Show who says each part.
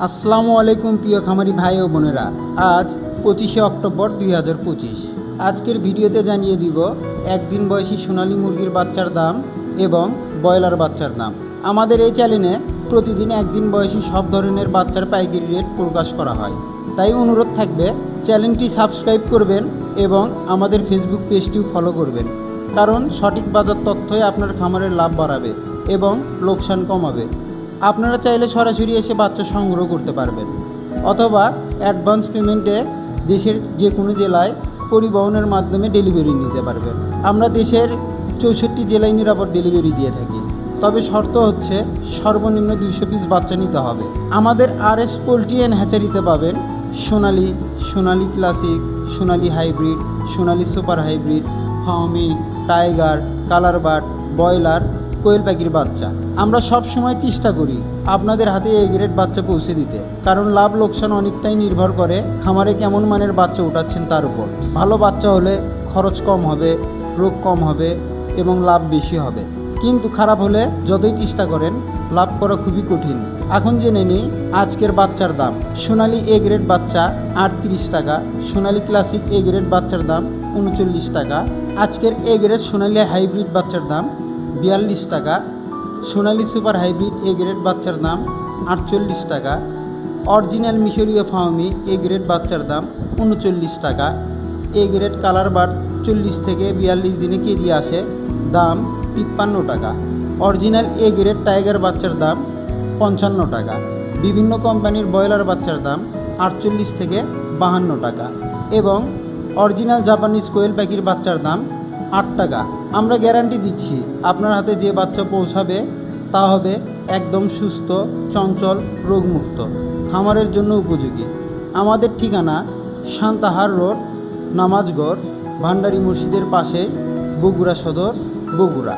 Speaker 1: আসসালামু আলাইকুম প্রিয় খামারি ভাই ও বোনেরা। আজ পঁচিশে অক্টোবর দুই হাজার পঁচিশ। আজকের ভিডিওতে জানিয়ে দিব, একদিন বয়সী সোনালী মুরগির বাচ্চার দাম এবং ব্রয়লার বাচ্চার দাম। আমাদের এই চ্যানেলে প্রতিদিন একদিন বয়সী সব ধরনের বাচ্চার পাইকারি রেট প্রকাশ করা হয়। তাই অনুরোধ থাকবে, চ্যানেলটি সাবস্ক্রাইব করবেন এবং আমাদের ফেসবুক পেজটিও ফলো করবেন। কারণ সঠিক বাজার তথ্যই আপনার খামারের লাভ বাড়াবে এবং লোকসান কমাবে। আপনারা চাইলে সরাসরি এসে বাচ্চা সংগ্রহ করতে পারবেন। অথবা অ্যাডভান্স পেমেন্টে দেশের যে কোনো জেলায় পরিবহনের মাধ্যমে ডেলিভারি নিতে পারবেন। আমরা দেশের চৌষট্টি জেলায় নিরাপদ ডেলিভারি দিয়ে থাকি। তবে শর্ত হচ্ছে সর্বনিম্ন দুইশো পিস বাচ্চা নিতে হবে। আমাদের আর এস পোলট্রি অ্যান্ড হ্যাচারিতে পাবেন সোনালি সোনালি ক্লাসিক সোনালি হাইব্রিড সোনালি super hybrid Fayoumi tiger colour bird broiler quail পাখির বাচ্চা। আমরা সব সময় চেষ্টা করি আপনাদের হাতে এই গ্রেড বাচ্চা পৌঁছে দিতে, কারণ লাভ লোকসান অনেকটাই নির্ভর করে খামারে কেমন মানের বাচ্চা উঠাচ্ছেন তার উপর। ভালো বাচ্চা হলে খরচ কম হবে, রোগ কম হবে এবং লাভ বেশি হবে। কিন্তু খারাপ হলে যতই চেষ্টা করেন, লাভ করা খুবই কঠিন। এখন জেনে নিই আজকের বাচ্চার দাম। সোনালি এ গ্রেড বাচ্চা আটত্রিশ টাকা, সোনালি ক্লাসিক এ গ্রেড বাচ্চার দাম উনচল্লিশ টাকা। আজকের এ গ্রেড সোনালি হাইব্রিড বাচ্চার দাম বিয়াল্লিশ টাকা। সোনালি সুপার হাইব্রিড এ গ্রেড বাচ্চার দাম আটচল্লিশ টাকা। অরিজিনাল মিশরীয় ফাউমি এ গ্রেড বাচ্চার দাম উনচল্লিশ টাকা। এ গ্রেড কালার বার চল্লিশ থেকে বিয়াল্লিশ দিনে কেজি আসে। দাম তিপ্পান্ন টাকা। অরিজিনাল এ গ্রেড টাইগার বাচ্চার দাম পঞ্চান্ন টাকা। বিভিন্ন কোম্পানির ব্রয়লার বাচ্চার দাম আটচল্লিশ থেকে বাহান্ন টাকা। এবং অরিজিনাল জাপানিজ কোয়েল পাখির বাচ্চার দাম আট টাকা। আমরা গ্যারান্টি দিচ্ছি, আপনার হাতে যে বাচ্চা পৌঁছাবে, তা হবে একদম সুস্থ, চঞ্চল, রোগমুক্ত। খামারের জন্য উপযোগী। আমাদের ঠিকানা শান্তাহার রোড, নামাজগড়, ভান্ডারি মসজিদের পাশে বগুড়া সদর, বগুড়া।